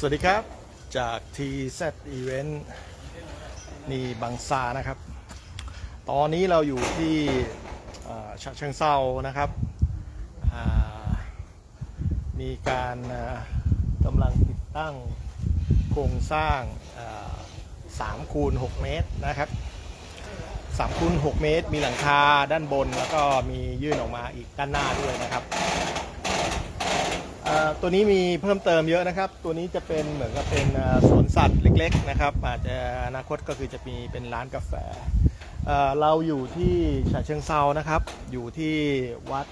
สวัสดีครับจาก TZ Event นี่บางซานะครับ ตอนนี้เราอยู่ที่อ่าฉะเชิงเซานะครับมีการกำลังติดตั้งโครงสร้าง3คูณ6เมตรนะครับ3คูณ6เมตร มีหลังคาด้านบน แล้วก็มียื่นออกมาอีกด้านหน้าด้วยนะครับ ตัวนี้มีเพิ่มเติมเยอะนะครับ ตัวนี้จะเป็นเหมือนกับเป็นสวนสัตว์เล็กๆนะครับ อาจจะอนาคตก็คือจะมีเป็นร้านกาแฟเเราอยู่ที่ฉะเชิงเซานะครับ อยู่ที่วัด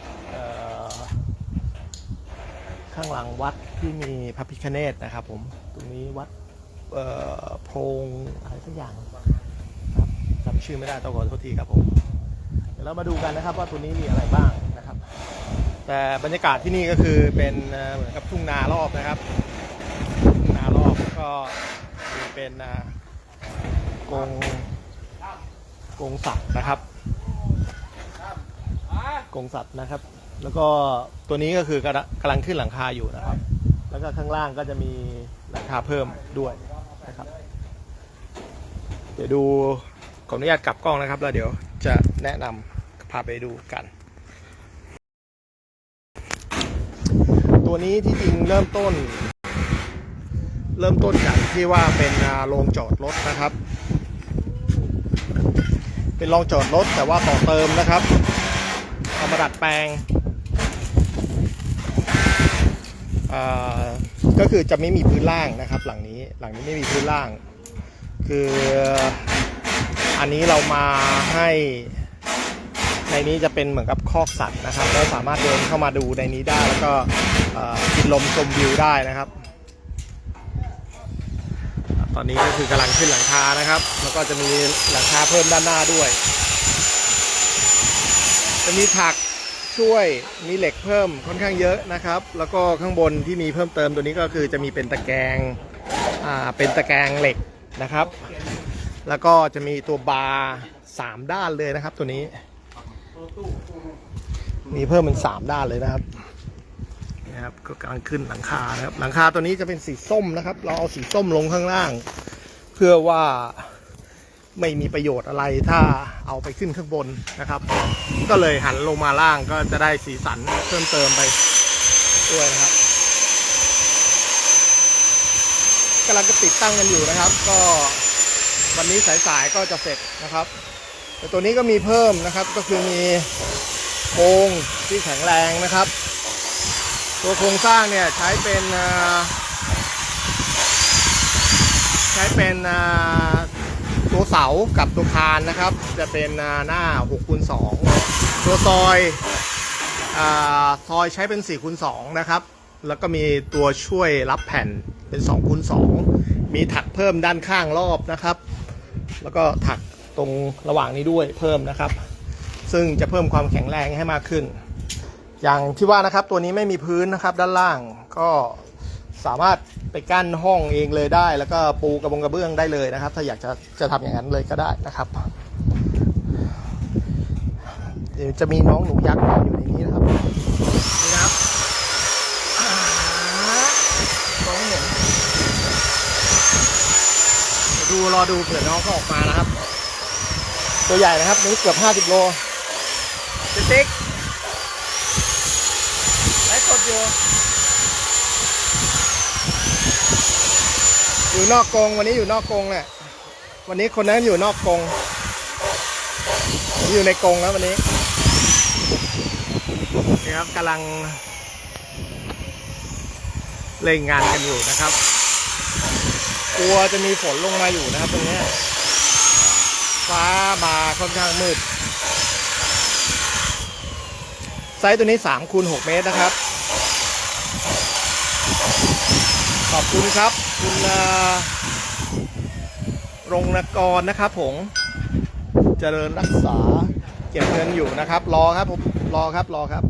ข้างหลังวัดที่มีพระพิฆเนศนะครับผม ตรงนี้วัดโพงอะไรสักอย่างครับจำชื่อไม่ได้ต้องขอโทษทีครับผม เดี๋ยวเรามาดูกันนะครับว่าตัวนี้มีอะไรบ้าง แต่บรรยากาศที่นี่ก็คือเป็นเหมือนกับทุ่งนารอบนะครับทุ่งนารอบแล้วก็เป็นกงกงสัตว์นะครับกงสัตว์นะครับ แล้วก็ตัวนี้ก็คือกำลังขึ้นหลังคาอยู่นะครับ แล้วก็ข้างล่างก็จะมีหลังคาเพิ่มด้วยนะครับ เดี๋ยวดูขออนุญาตกลับกล้องนะครับ แล้วเดี๋ยวจะแนะนำพาไปดูกัน ตัวนี้ที่จริงเริ่มต้น เริ่มต้นจากที่ว่าเป็นโรงจอดรถนะครับ เป็นโรงจอดรถแต่ว่าต่อเติมนะครับเอามาดัดแปลงก็คือจะไม่มีพื้นล่างนะครับ หลังนี้หลังนี้ไม่มีพื้นล่าง คืออันนี้เรามาให้ ในนี้จะเป็นเหมือนกับคอกสัตว์นะครับแล้วสามารถเดินเข้ามาดูในนี้ได้แล้วก็กินลมชมวิวได้นะครับ ตอนนี้ก็คือกำลังขึ้นหลังคานะครับ แล้วก็จะมีหลังคาเพิ่มด้านหน้าด้วย จะมีถักช่วยมีเหล็กเพิ่มค่อนข้างเยอะนะครับ แล้วก็ข้างบนที่มีเพิ่มเติมตัวนี้ก็คือจะมีเป็นตะแกรงอ่าเป็นตะแกรงเหล็กนะครับ แล้วก็จะมีตัวบาร์สามด้านเลยนะครับตัวนี้ มีเพิ่มเป็นสามด้านเลยนะครับนะครับก็กำลังขึ้นหลังคานะครับ หลังคาตัวนี้จะเป็นสีส้มนะครับ เราเอาสีส้มลงข้างล่าง เพื่อว่าไม่มีประโยชน์อะไรถ้าเอาไปขึ้นข้างบนนะครับ ก็เลยหันลงมาล่างก็จะได้สีสันเพิ่มเติมไปด้วยนะครับกำลังจะติดตั้งกันอยู่นะครับ ก็วันนี้สายๆก็จะเสร็จนะครับ แต่ตัวนี้ก็มีเพิ่มนะครับก็คือมีโครงที่แข็งแรงนะครับ ตัวโครงสร้างเนี่ยใช้เป็นใช้เป็นตัวเสากับตัวคานนะครับ จะเป็นหน้า6คูณ2ตัวซอยอาซอยใช้เป็น4คูณ2นะครับ แล้วก็มีตัวช่วยรับแผ่นเป็น2คูณ2มีถักเพิ่มด้านข้างรอบนะครับ แล้วก็ถัก ตรงระหว่างนี้ด้วยเพิ่มนะครับ ซึ่งจะเพิ่มความแข็งแรงให้มากขึ้น อย่างที่ว่านะครับตัวนี้ไม่มีพื้นนะครับด้านล่างก็สามารถไปกั้นห้องเองเลยได้ แล้วก็ปูกระบงกระเบื้องได้เลยนะครับ ถ้าอยากจะจะทำอย่างนั้นเลยก็ได้นะครับเดี๋ยวจะมีน้องหนูยักษ์นอนอยู่ในนี้นะครับนี่นะครับอ่าน้องเห็นเดี๋ยวดูรอดูเผื่อน้องก็ออกมานะครับ ตัวใหญ่นะครับนี่เกือบ 50 โลติ๊กติ๊กไลฟ์สดอยู่อยู่นอกกรงวันนี้อยู่นอกกรงแหละวันนี้คนนั้นอยู่นอกกรงผมอยู่ในกรงแล้ววันนี้นี่ครับกำลังเล่งงานกันอยู่นะครับ กลัวจะมีฝนลงมาอยู่นะครับตรงเนี้ย ฟ้ามาค่อนข้างมืด ไซส์ตัวนี้3คูณ6เมตรนะครับ ขอบคุณครับ คุณรงนกรนะครับผมเจริญรักษาเก็บเงินอยู่นะครับ รอครับผมรอครับรอครับ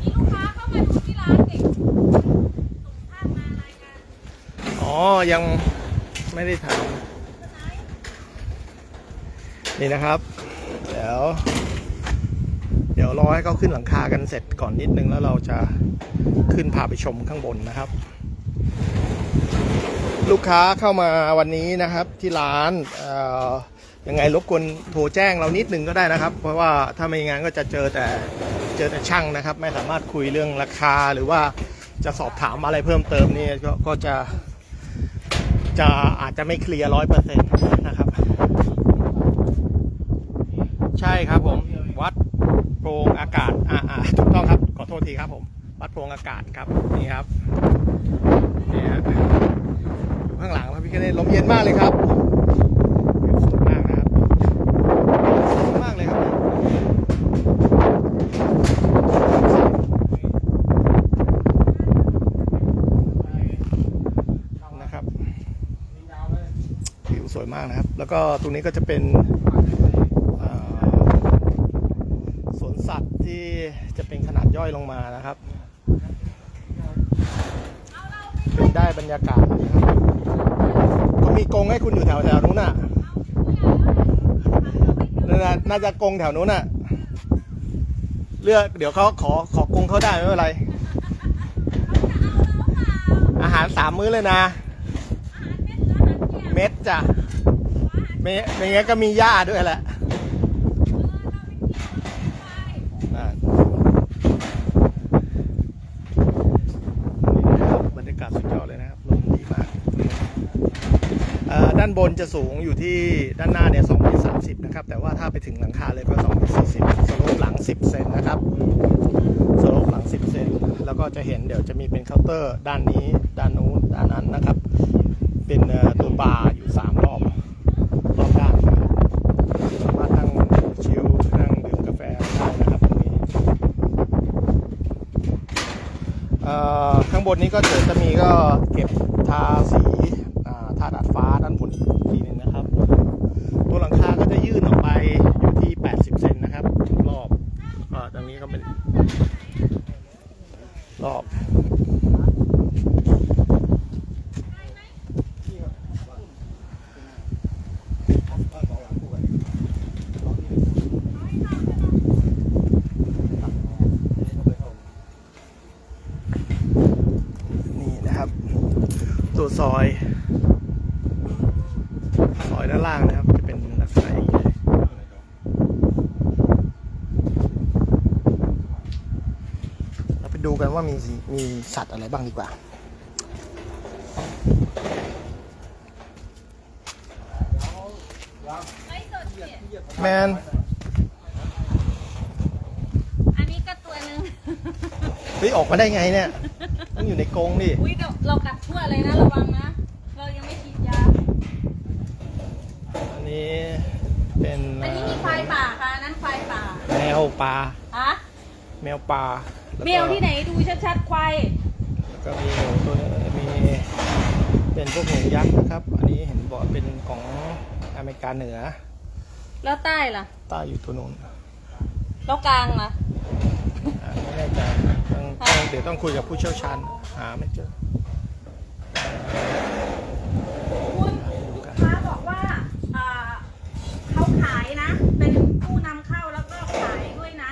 มีลูกค้าเข้ามาดูที่ร้านเด็กส่งภาพมารายการอ๋อ ยังไม่ได้ถาม นี่นะครับ เดี๋ยว เดี๋ยวรอให้เขาขึ้นหลังคากันเสร็จก่อนนิดนึงแล้วเราจะขึ้นพาไปชมข้างบนนะครับ ลูกค้าเข้ามาวันนี้นะครับที่ร้านยังไงรบกวนโทรแจ้งเรานิดนึงก็ได้นะครับ เพราะว่าถ้าไม่อย่างนั้นก็จะเจอแต่เจอแต่ช่างนะครับ ไม่สามารถคุยเรื่องราคาหรือว่าจะสอบถามอะไรเพิ่มเติมนี่ก็จะจะอาจจะไม่เคลียร์ร้อยเปอร์เซ็นต์นะครับ ใช่ครับผม วัดโพรงอากาศ อ่าอ่าถูกต้องครับ ขอโทษทีครับผม วัดโพรงอากาศครับ นี่ครับนี่ฮะอยู่ข้างหลังพระพิฆเนศลมเย็นมากเลยครับสวยมากนะครับสวยมากเลยครับนะครับวิวสวยมากนะครับแล้วก็ตรงนี้ก็จะเป็น เอ่อสวนสัตว์ที่จะเป็นขนาด ย่อยลงมานะครับ เป็นได้บรรยากาศนะครับก็มีกรงให้คุณอยู่แถวแถวนู้นน่ะน่าน่าจะกรงแถวนู้นน่ะ เลือกเดี๋ยวเขาขอขอกรงเขาได้ไม่เป็นไร อาหารสามมื้อเลยนะ เม็ดจ้ะไม่ไม่งั้นก็มีหญ้าด้วยแหละ อ่านี่นะครับบรรยากาศสุดยอดเลยนะครับลมดีมากอ่า ด้านบนจะสูงอยู่ที่ด้านหน้าเนี่ย2เมตร30นะครับ แต่ว่าถ้าไปถึงหลังคาเลยก็2เมตร40สโลปหลัง10เซนนะครับสโลปหลัง10เซนแล้วก็จะเห็นเดี๋ยวจะมีเป็นเคาน์เตอร์ด้านนี้ด้านนู้นด้านนั้นนะครับ เป็นตัวบาร์อยู่3รอบรอบด้านสามารถนั่งชิลนั่งดื่มกาแฟได้นะครับตรงนี้ข้างบนนี้ก็เดี๋ยวจะมีก็เก็บทาสีอ่าทาดาดฟ้าด้านบนอีกทีหนึงนะครับ ตัวหลังคาก็จะยื่นออกไปอยู่ที่ 80 เซนนะครับรอบก็ตรงนี้ก็เป็นรอบ นี่นะครับ ตัวซ อย ซอยด้านล่างนะครับ จะเป็นลักษณะอย่างนี้เลยเราไปดูกันว่ามีมีสัตว์อะไรบ้างดีกว่าไลฟ์สดเนี่ยแมนอันนี้ก็ตัวหนึ่งเฮ้ยออกมาได้ไงเนี่ยต้องอยู่ในกรงดิ อุ้ย นะระวังนะ เรายังไม่ฉีดยา อันนี้เป็นอันนี้มีควายป่าค่ะอันนั้นควายป่าแมวปลาฮะแมวปลาแล้ก็เมลที่ไหนดูชัดๆควายแล้วก็มีหนูตัวนี้มีเป็นพวกหนูยักษ์นะครับ อันนี้เห็นบอกเป็นของอเมริกาเหนือ แล้วใต้ล่ะ ใต้อยู่ตัวนู้นแล้วกลางล่ะอ่าไม่แน่ใจต้องต้องเดี๋ยวต้องคุยกับผู้เชี่ยวชาญหาไม่เจอ คุณลูกค้าบอกว่าอ่าเขาขายนะ เป็นผู้นำเข้าแล้วก็ขายด้วยนะ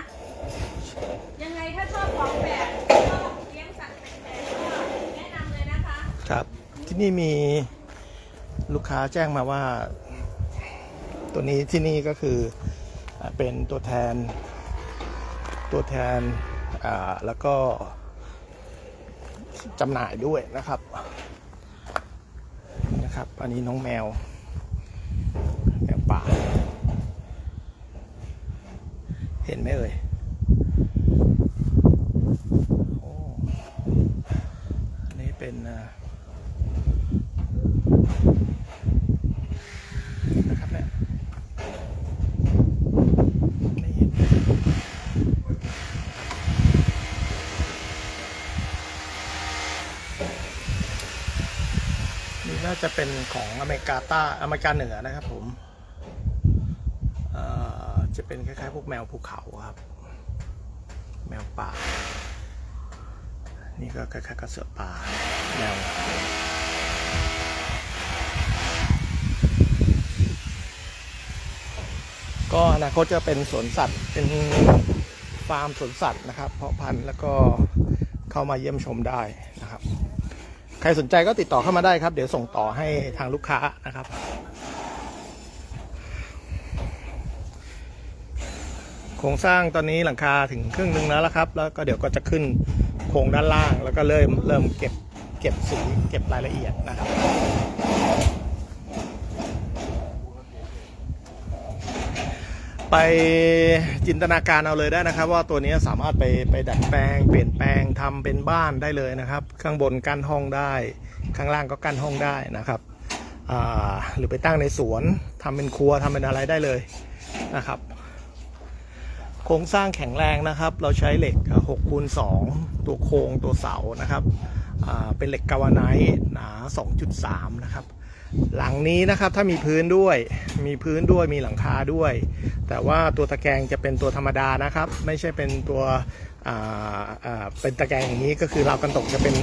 ยังไงถ้าชอบของแบบชอบเลี้ยงสัตว์แปลกๆก็แนะนำเลยนะคะ ครับ ที่นี่มีลูกค้าแจ้งมาว่า ตัวนี้ที่นี่ก็คือเป็นตัวแทน ตัวแทนอ่าแล้วก็จำหน่ายด้วยนะครับนะครับ อันนี้น้องแมว แมวป่า เห็นไหมเอ่ยอ้อันนี้เป็นอ่านะครับเนี่ยไม่เห็น นี่น่า จะเป็นของอเมริกาใต้อเมริกาเหนือนะครับผมจะเป็นคล้ายๆพวกแมวภูเขาครับ แมวป่า นี่ก็คล้ายๆกับเสือป่าแมวก็อนาคตจะเป็นสวนสัตว์เป็นฟาร์มสวนสัตว์นะครับ เพาะพันธุ์แล้วก็เข้ามาเยี่ยมชมได้นะครับ ใครสนใจก็ติดต่อเข้ามาได้ครับ เดี๋ยวส่งต่อให้ทางลูกค้านะครับ โครงสร้างตอนนี้หลังคาถึงครึ่งหนึ่งแล้วละครับ แล้วก็เดี๋ยวก็จะขึ้นโครงด้านล่าง แล้วก็เริ่มเริ่มเก็บเก็บสีเก็บรายละเอียดนะครับ ไปจินตนาการเอาเลยได้นะครับ ว่าตัวนี้สามารถไปไปดัดแปลง เปลี่ยนแปลงทำเป็นบ้านได้เลยนะครับ ข้างบนกั้นห้องได้ ข้างล่างก็กั้นห้องได้นะครับหรือไปตั้งในสวนทำเป็นครัวทำเป็นอะไรได้เลยนะครับ โครงสร้างแข็งแรงนะครับ เราใช้เหล็ก6คูณ2ตัวโครงตัวเสานะครับเป็นเหล็กกาวาไนท์หนา 2.3 นะครับ หลังนี้นะครับถ้ามีพื้นด้วย มีพื้นด้วยมีหลังคาด้วย แต่ว่าตัวตะแกรงจะเป็นตัวธรรมดานะครับ ไม่ใช่เป็นตัวเป็นตะแกรงอย่างนี้ก็คือเราวกันตกจะเป็น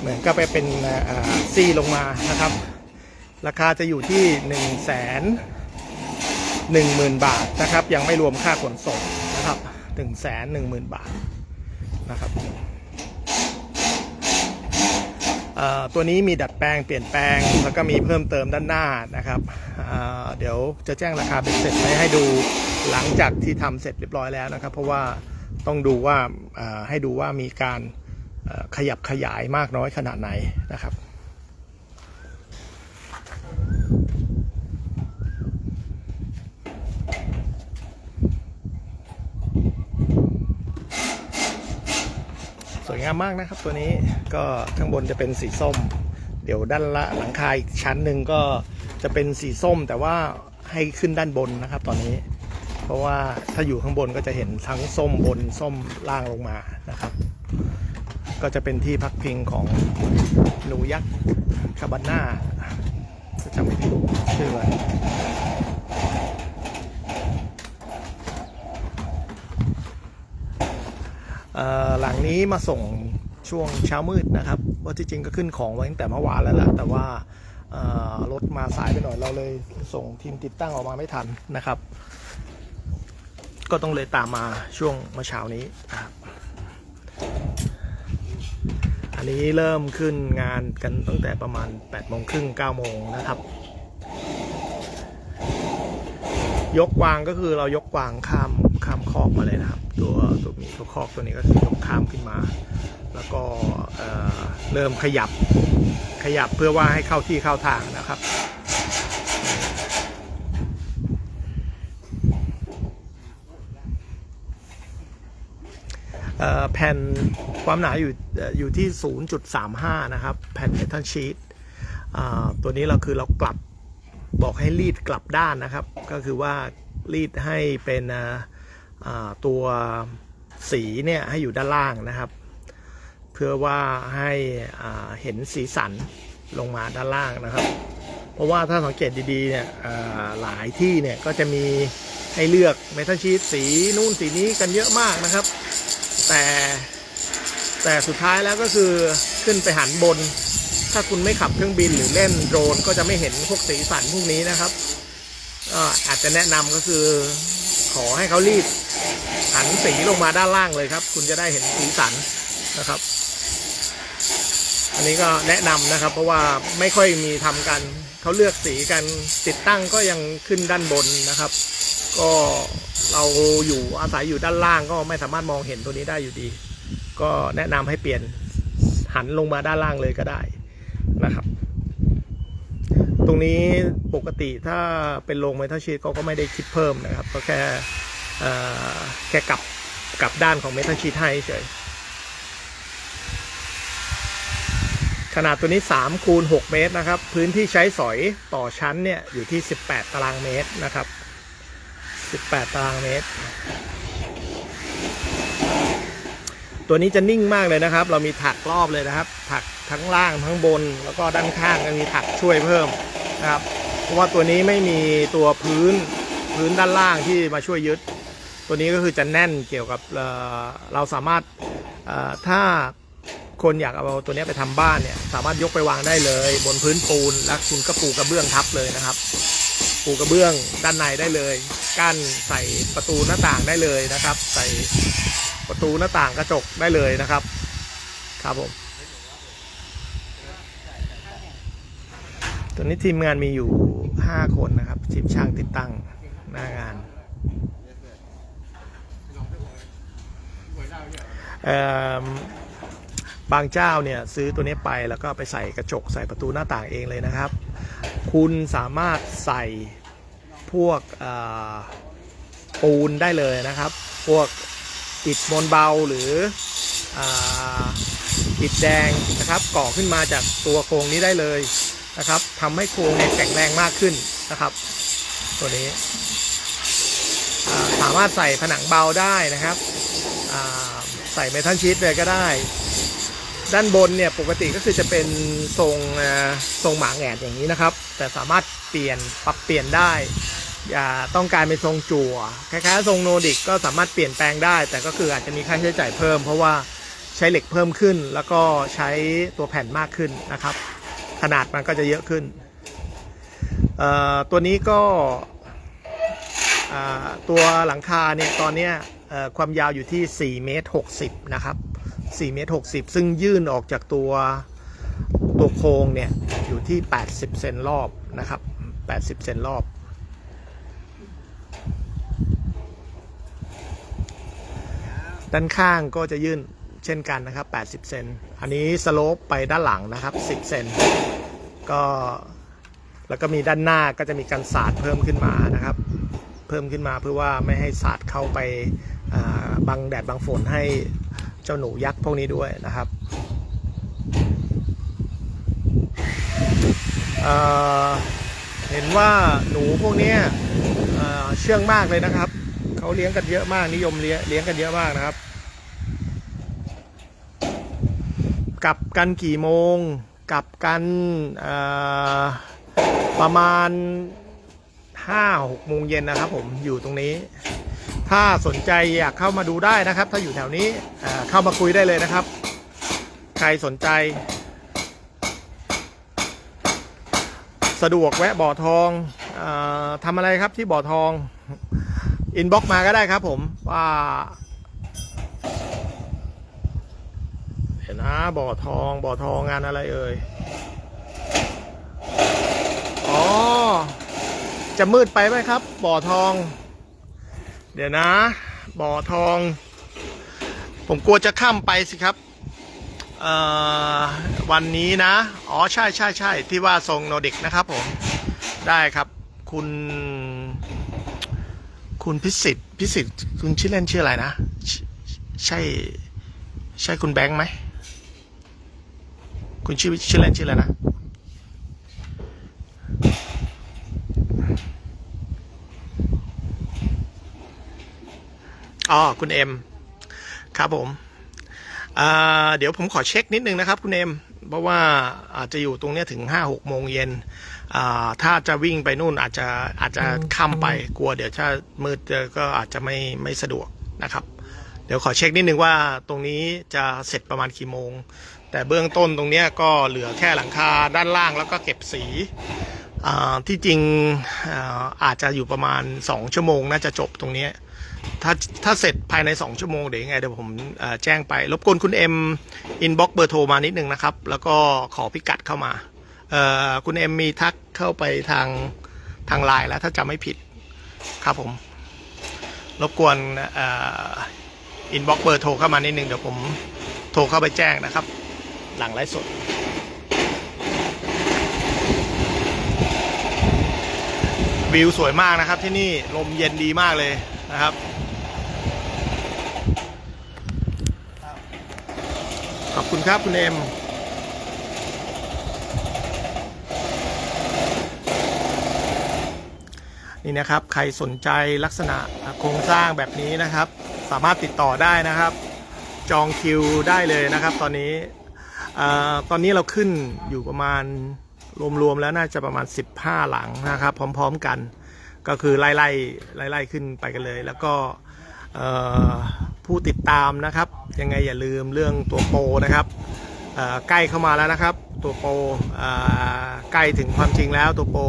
เหมือนก็ไปเป็นซี่ลงมานะครับ ราคาจะอยู่ที่1นึ่งแสนหนึ่งหมื่นบาทนะครับ ยังไม่รวมค่าขนส่งนะครับหนึ่งแสนหนึ่งหมื่นบาทนะครับ ตัวนี้มีดัดแปลงเปลี่ยนแปลง แล้วก็มีเพิ่มเติมด้านหน้านะครับเเดี๋ยวจะแจ้งราคาเป็นเสร็จไปให้ดูหลังจากที่ทำเสร็จเรียบร้อยแล้วนะครับ เพราะว่าต้องดูว่าให้ดูว่ามีการขยับขยายมากน้อยขนาดไหนนะครับ งามมากนะครับ ตัวนี้ก็ข้างบนจะเป็นสีส้ม เดี๋ยวด้านละหลังคาอีกชั้นหนึ่งก็จะเป็นสีส้มแต่ว่าให้ขึ้นด้านบนนะครับ ตอนนี้ เพราะว่าถ้าอยู่ข้างบนก็จะเห็นทั้งส้มบนส้มล่างลงมานะครับ ก็จะเป็นที่พักพิงของหนูยักษ์คาบาน่าจะจำไม่ผิดชื่ออะไรเอ่อ หลังนี้มาส่งช่วงเช้ามืดนะครับว่าที่จริงก็ขึ้นของไว้ตั้งแต่เมื่อวานแล้วแหละแต่ว่ารถมาสายไปหน่อยเราเลยส่งทีมติดตั้งออกมาไม่ทันนะครับ ก็ต้องเลยตามมาช่วงเมื่อเช้านี้นะครับอันนี้เริ่มขึ้นงานกันตั้งแต่ประมาณ8โมงครึ่ง9โมงนะครับ ยกวางก็คือเรายกวางข้าม ข้ามคอกมาเลยนะครับ ตัวตัวมีตัวคอกตัวนี้ก็คือยกข้ามขึ้นมา แล้วก็เอ่อเริ่มขยับขยับเพื่อว่าให้เข้าที่เข้าทางนะครับแผ่นความหนาอยู่อยู่ที่ 0.35 นะครับ แผ่นเมทัลชีตตัวนี้เราคือเรากลับบอกให้รีดกลับด้านนะครับ ก็คือว่ารีดให้เป็นอ ตัวสีเนี่ยให้อยู่ด้านล่างนะครับ เพื่อว่าให้เห็นสีสันลงมาด้านล่างนะครับ เพราะว่าถ้าสังเกตดีๆเนี่ยหลายที่เนี่ยก็จะมีให้เลือกเมทัลชีตสีนู่นสีนี้กันเยอะมากนะครับ แต่แต่สุดท้ายแล้วก็คือขึ้นไปหันบน ถ้าคุณไม่ขับเครื่องบินหรือเล่นโดรนก็จะไม่เห็นพวกสีสันพวกนี้นะครับก็อาจจะแนะนำก็คือ ขอให้เขารีดหันสีลงมาด้านล่างเลยครับ คุณจะได้เห็นสีสันนะครับ อันนี้ก็แนะนำนะครับ เพราะว่าไม่ค่อยมีทำกันเขาเลือกสีกันติดตั้งก็ยังขึ้นด้านบนนะครับ ก็เราอยู่อาศัยอยู่ด้านล่างก็ไม่สามารถมองเห็นตัวนี้ได้อยู่ดี ก็แนะนำให้เปลี่ยนหันลงมาด้านล่างเลยก็ได้นะครับ ตรงนี้ปกติถ้าเป็นโรงเมทัลชีตเขาก็ไม่ได้คิดเพิ่มนะครับ ก็แค่แค่กลับกลับด้านของเมทัลชีตให้เฉยขนาดตัวนี้3คูณ6เมตรนะครับ พื้นที่ใช้สอยต่อชั้นเนี่ยอยู่ที่ 18 ตารางเมตรนะครับ 18 ตารางเมตร ตัวนี้จะนิ่งมากเลยนะครับ เรามีถักรอบเลยนะครับ ถัก ทั้งล่างทั้งบน แล้วก็ด้านข้างก็มีถักช่วยเพิ่มนะครับ เพราะว่าตัวนี้ไม่มีตัวพื้นพื้นด้านล่างที่มาช่วยยึด ตัวนี้ก็คือจะแน่นเกี่ยวกับเเราสามารถถ้าคนอยากเอาตัวนี้ไปทำบ้านเนี่ยสามารถยกไปวางได้เลย บนพื้นปูนแล้วคุณก็ปูกระเบื้องทับเลยนะครับ ปูกระเบื้องด้านในได้เลยกั้นใส่ประตูหน้าต่างได้เลยนะครับ ใส่ประตูหน้าต่างกระจกได้เลยนะครับ ครับผม ตัวนี้ทีมงานมีอยู่ 5 คนนะครับ ทีมช่างติดตั้งหน้างานบางเจ้าเนี่ยซื้อตัวนี้ไปแล้วก็ไปใส่กระจกใส่ประตูหน้าต่างเองเลยนะครับ คุณสามารถใส่พวกปูนได้เลยนะครับ พวกอิฐมวลเบาหรืออิฐแดงนะครับก่อขึ้นมาจากตัวโครงนี้ได้เลย นะครับทำให้โครงเนี่ยแข็งแรงมากขึ้นนะครับ ตัวนี้สามารถใส่ผนังเบาได้นะครับใส่เมทัลชีตเลยก็ได้ ด้านบนเนี่ยปกติก็คือจะเป็นทรงทรงหมาแหงนอย่างนี้นะครับ แต่สามารถเปลี่ยนปรับเปลี่ยนได้อย่าต้องการเป็นทรงจั่วคล้ายๆทรงโนดิกก็สามารถเปลี่ยนแปลงได้ แต่ก็คืออาจจะมีค่าใช้จ่ายเพิ่ม เพราะว่าใช้เหล็กเพิ่มขึ้น แล้วก็ใช้ตัวแผ่นมากขึ้นนะครับ ขนาดมันก็จะเยอะขึ้น ตัวนี้ก็ตัวหลังคาเนี่ยตอนนี้ความยาวอยู่ที่ 4 เมตร 60 นะครับ 4 เมตร 60 ซึ่งยื่นออกจากตัวตัวโครงเนี่ยอยู่ที่ 80 เซนรอบนะครับ 80 เซนรอบ ด้านข้างก็จะยื่นเช่นกันนะครับ 80 เซน อันนี้สโลปไปด้านหลังนะครับ 10 เซนก็แล้วก็มีด้านหน้าก็จะมีการสาดเพิ่มขึ้นมานะครับ เพิ่มขึ้นมาเพื่อว่าไม่ให้สาดเข้าไปบังแดดบังฝนให้เจ้าหนูยักษ์พวกนี้ด้วยนะครับเเห็นว่าหนูพวกนี้เอ่อเชื่องมากเลยนะครับ เขาเลี้ยงกันเยอะมากนิยมเลี้ยงเลี้ยงกันเยอะมากนะครับ กลับกันกี่โมง กลับกันประมาณห้าหกโมงเย็นนะครับผมอยู่ตรงนี้ ถ้าสนใจอยากเข้ามาดูได้นะครับ ถ้าอยู่แถวนี้เเข้ามาคุยได้เลยนะครับ ใครสนใจ สะดวกแวะบ่อทองอทำอะไรครับที่บ่อทองอินบ็อกมาก็ได้ครับผมว่าเห็ นะบ่อทองบ่อทองงานอะไรเอ่ยอ๋อจะมืดไปไหมครับ บ่อทอง เดี๋ยวนะ บ่อทอง ผมกลัวจะข้ามไปสิครับอ่อวันนี้นะ อ๋อใช่ใช่ใช่ที่ว่าทรงโนดิกนะครับผม ได้ครับ คุณ คุณพิสิทธิ์พิสิทธิ์คุณชื่อเล่นชื่ออะไรนะ ใช่ ใช่คุณแบงค์ไหม คุณชื่อชื่อเล่นชื่ออะไรนะ อ๋อ คุณเอ็ม ครับผม เดี๋ยวผมขอเช็คนิดนึงนะครับ คุณเอ็ม เพราะว่าอาจจะอยู่ตรงนี้ถึงห้าหกโมงเย็น ถ้าจะวิ่งไปนู่นอาจจะอาจจะค่ำไปกลัว เดี๋ยวถ้ามืดก็อาจจะไม่ไม่สะดวกนะครับ เดี๋ยวขอเช็คนิดนึงว่าตรงนี้จะเสร็จประมาณกี่โมง แต่เบื้องต้นตรงนี้ก็เหลือแค่หลังคาด้านล่างแล้วก็เก็บสีที่จริงอาจจะอยู่ประมาณ 2 ชั่วโมงน่าจะจบตรงนี้ ถ้าถ้าเสร็จภายใน 2 ชั่วโมงเดี๋ยวยังไงเดี๋ยวผมแจ้งไป รบกวนคุณเอ็มอินบ็อกเบอร์โทรมานิดนึงนะครับ แล้วก็ขอพิกัดเข้ามา คุณเอ็มมีทักเข้าไปทางทางไลน์แล้วถ้าจำไม่ผิดครับผม รบกวนอินบ็อกเบอร์โทรเข้ามานิดนึงเดี๋ยวผมโทรเข้าไปแจ้งนะครับ หลังไลฟ์สดวิวสวยมากนะครับที่นี่ลมเย็นดีมากเลยนะครับ ขอบคุณครับคุณเอ็มนี่นะครับ ใครสนใจลักษณะโครงสร้างแบบนี้นะครับ สามารถติดต่อได้นะครับ จองคิวได้เลยนะครับตอนนี้ ตอนนี้เราขึ้นอยู่ประมาณรวมๆแล้วน่าจะประมาณ 15 หลังนะครับ พร้อม ๆกัน ก็คือไล่ๆไล่ๆขึ้นไปกันเลย แล้วก็ผู้ติดตามนะครับ ยังไงอย่าลืมเรื่องตัวโปรนะครับใกล้เข้ามาแล้วนะครับ ตัวโปรใกล้ถึงความจริงแล้วตัวโปร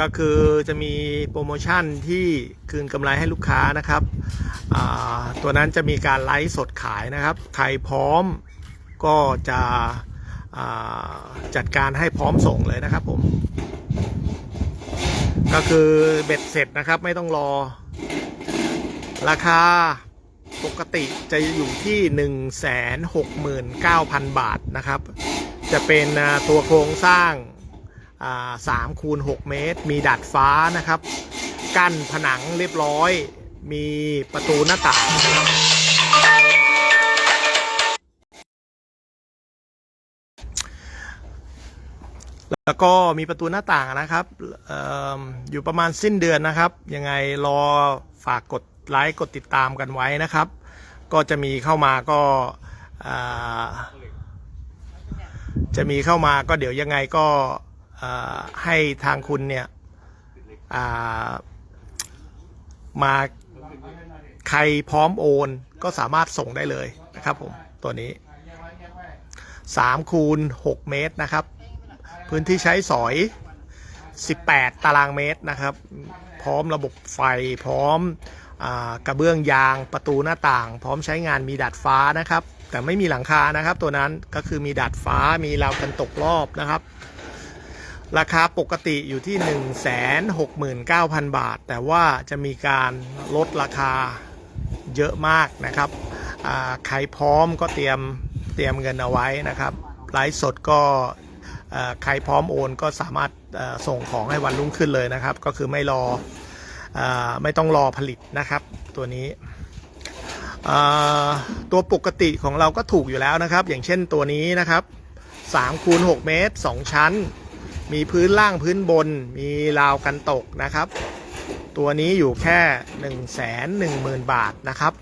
ก็คือจะมีโปรโมชั่นที่คืนกำไรให้ลูกค้านะครับตัวนั้นจะมีการไลฟ์สดขายนะครับ ใครพร้อม ก็จะจัดการให้พร้อมส่งเลยนะครับผม ก็คือเบ็ดเสร็จนะครับไม่ต้องรอ ราคาปกติจะอยู่ที่ 169,000 บาทนะครับ จะเป็นตัวโครงสร้างสามคูณ6เมตร มีดาดฟ้านะครับ กั้นผนังเรียบร้อย มีประตูหน้าต่างนะครับ แล้วก็มีประตูหน้าต่างนะครับออยู่ประมาณสิ้นเดือนนะครับ ยังไงรอฝากกดไลค์กดติดตามกันไว้นะครับ ก็จะมีเข้ามาก็จะมีเข้ามาก็เดี๋ยวยังไงก็ให้ทางคุณเนี่ยามาใครพร้อมโอนก็สามารถส่งได้เลยนะครับผมตัวนี้3คูณ6เมตรนะครับ พื้นที่ใช้สอย 18 ตารางเมตรนะครับ พร้อมระบบไฟ พร้อมอกระเบื้องยางประตูหน้าต่าง พร้อมใช้งานมีดาดฟ้านะครับ แต่ไม่มีหลังคานะครับ ตัวนั้นก็คือมีดาดฟ้ามีราวกันตกรอบนะครับ ราคาปกติอยู่ที่ 169,000 บาท แต่ว่าจะมีการลดราคาเยอะมากนะครับอ่าใครพร้อมก็เตรียมเตรียมเงินเอาไว้นะครับไลฟ์สดก็ ใครพร้อมโอนก็สามารถส่งของให้วันรุ่งขึ้นเลยนะครับ ก็คือไม่รออไม่ต้องรอผลิตนะครับตัวนี้ตัวปกติของเราก็ถูกอยู่แล้วนะครับ อย่างเช่นตัวนี้นะครับ3คูณ6เมตร 2 ชั้น มีพื้นล่างพื้นบน มีราวกันตกนะครับ ตัวนี้อยู่แค่ 1 1 0 0 0 0 บาทนะครับ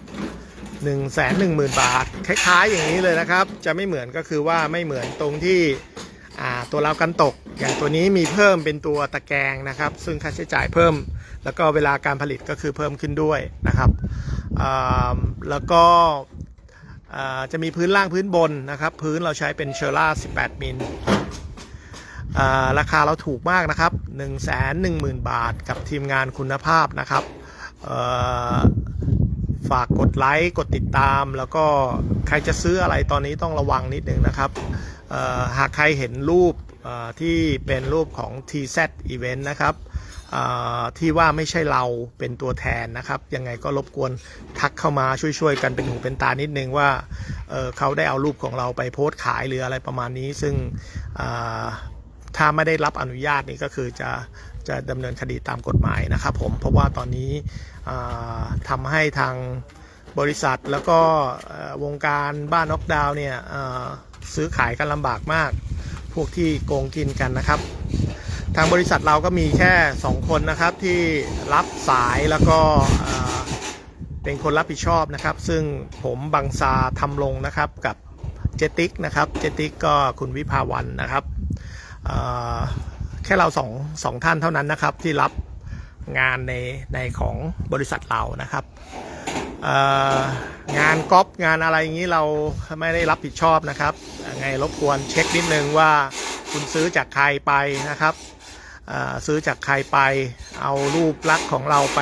1 1 0 0 0 0 บาท คล้ายๆอย่างนี้เลยนะครับ จะไม่เหมือนก็คือว่าไม่เหมือนตรงที่ ตัวราวกันตก อย่างตัวนี้มีเพิ่มเป็นตัวตะแกรงนะครับ ซึ่งค่าใช้จ่ายเพิ่ม แล้วก็เวลาการผลิตก็คือเพิ่มขึ้นด้วยนะครับแล้วก็จะมีพื้นล่างพื้นบนนะครับ พื้นเราใช้เป็นเชอร่า 18 มิลราคาเราถูกมากนะครับ 1 1 0 0 0 0 บาทกับทีมงานคุณภาพนะครับฝากกดไลค์ กดติดตาม แล้วก็ใครจะซื้ออะไรตอนนี้ต้องระวังนิดนึงนะครับ หากใครเห็นรูปที่เป็นรูปของ TZ Event นะครับที่ว่าไม่ใช่เราเป็นตัวแทนนะครับ ยังไงก็รบกวนทักเข้ามาช่วยๆกันเป็นหูเป็นตานิดนึงว่าเเขาได้เอารูปของเราไปโพสต์ขายหรืออะไรประมาณนี้ ซึ่งถ้าไม่ได้รับอนุญาตนี่ก็คือจะจะดำเนินคดีตามกฎหมายนะครับผมเพราะว่าตอนนี้ทำให้ทางบริษัทแล้วก็วงการบ้านน็อกดาวน์เนี่ย ซื้อขายกันลำบากมาก พวกที่โกงกินกันนะครับ ทางบริษัทเราก็มีแค่ 2 คนนะครับที่รับสายแล้วก็เป็นคนรับผิดชอบนะครับ ซึ่งผมบังซาทำลงนะครับกับเจติกนะครับ เจติกก็คุณวิภาวันนะครับแค่เราสองสองท่านเท่านั้นนะครับที่รับงานในในของบริษัทเรานะครับ งานก๊อปงานอะไรอย่างนี้เราไม่ได้รับผิดชอบนะครับ ไงรบกวนเช็คนิดนึงว่าคุณซื้อจากใครไปนะครับซื้อจากใครไปเอารูปลักษณ์ของเราไป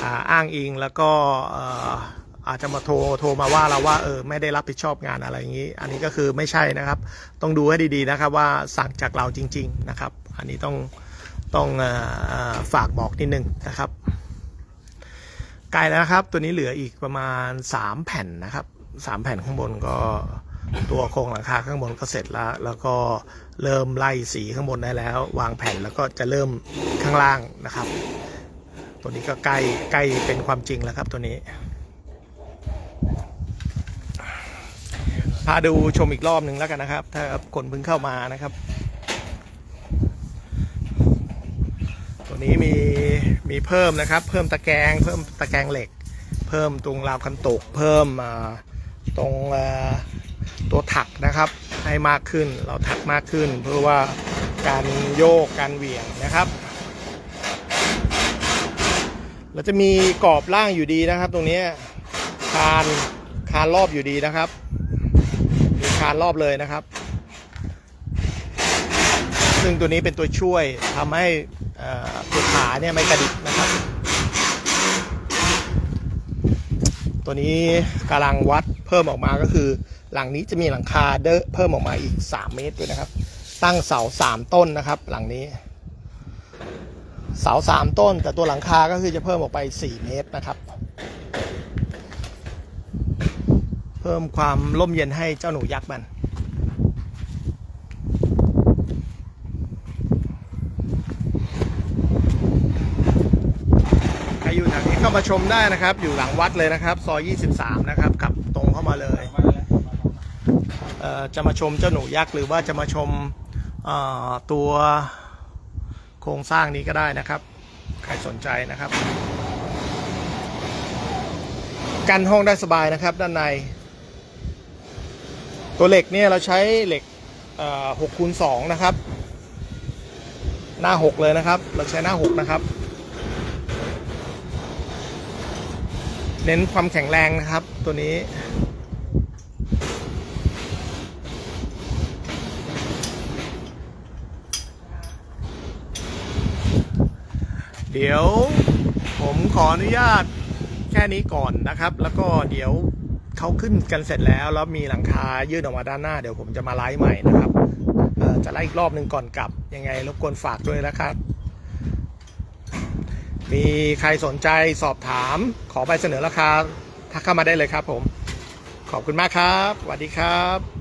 อ,าอ้างอิงแล้วก็เอ่อาจจะมาโทรโทรมาว่าเราว่าเออไม่ได้รับผิดชอบงานอะไรอย่างนี้ อันนี้ก็คือไม่ใช่นะครับ ต้องดูให้ดีๆนะครับว่าสั่งจากเราจริง ๆนะครับ อันนี้ต้องต้องออเอ่อฝากบอกนิดนึงนะครับ ใกล้แล้วนะครับ ตัวนี้เหลืออีกประมาณ 3 แผ่นนะครับสามแผ่นข้างบนก็ตัวโครงหลังคาข้างบนก็เสร็จแล้ว แล้วก็เริ่มไล่สีข้างบนได้แล้ว วางแผ่นแล้วก็จะเริ่มข้างล่างนะครับ ตัวนี้ก็ใกล้ใกล้เป็นความจริงแล้วครับตัวนี้ พาดูชมอีกรอบหนึ่งแล้วกันนะครับ ถ้าคนเพิ่งเข้ามานะครับ ตัวนี้มีมีเพิ่มนะครับ เพิ่มตะแกรงเพิ่มตะแกรงเหล็ก เพิ่มตรงราวคันตก เพิ่มตรงตัวถักนะครับ ให้มากขึ้นเราถักมากขึ้น เพื่อว่าการโยกการเหวี่ยงนะครับเราจะมีกรอบล่างอยู่ดีนะครับ ตรงนี้คานคานรอบอยู่ดีนะครับมีคานรอบเลยนะครับ ซึ่งตัวนี้เป็นตัวช่วยทำให้ ตัวขาเนี่ยไม่กระดิกนะครับ ตัวนี้กำลังวัดเพิ่มออกมาก็คือ หลังนี้จะมีหลังคาเดอเพิ่มออกมาอีก 3 เมตรด้วยนะครับ ตั้งเสา 3 ต้นนะครับ หลังนี้เสา 3 ต้น แต่ตัวหลังคาก็คือจะเพิ่มออกไป 4 เมตรนะครับ เพิ่มความร่มเย็นให้เจ้าหนูยักษ์มัน ใครอยู่แถวนี้ เข้ามาชมได้นะครับ อยู่หลังวัดเลยนะครับซอย 23 นะครับขับตรงเข้ามาเลยเอ่อจะมาชมเจ้าหนูยักษ์หรือว่าจะมาชมเอ่อตัวโครงสร้างนี้ก็ได้นะครับ ใครสนใจนะครับ กันห้องได้สบายนะครับ ด้านใน ตัวเหล็กเนี่ยเราใช้เหล็ก6คูณ2นะครับ หน้า6เลยนะครับ เราใช้หน้า6นะครับ เน้นความแข็งแรงนะครับ ตัวนี้ เดี๋ยวผมขออนุญาตแค่นี้ก่อนนะครับ แล้วก็เดี๋ยวเขาขึ้นกันเสร็จแล้ว แล้วมีหลังคายื่นออกมาด้านหน้า เดี๋ยวผมจะมาไลฟ์ใหม่นะครับจะไลฟ์อีกรอบหนึ่งก่อนกลับ ยังไงรบกวนฝากด้วยนะครับ มีใครสนใจสอบถามขอใบเสนอราคาทักเข้ามาได้เลยครับผม ขอบคุณมากครับสวัสดีครับ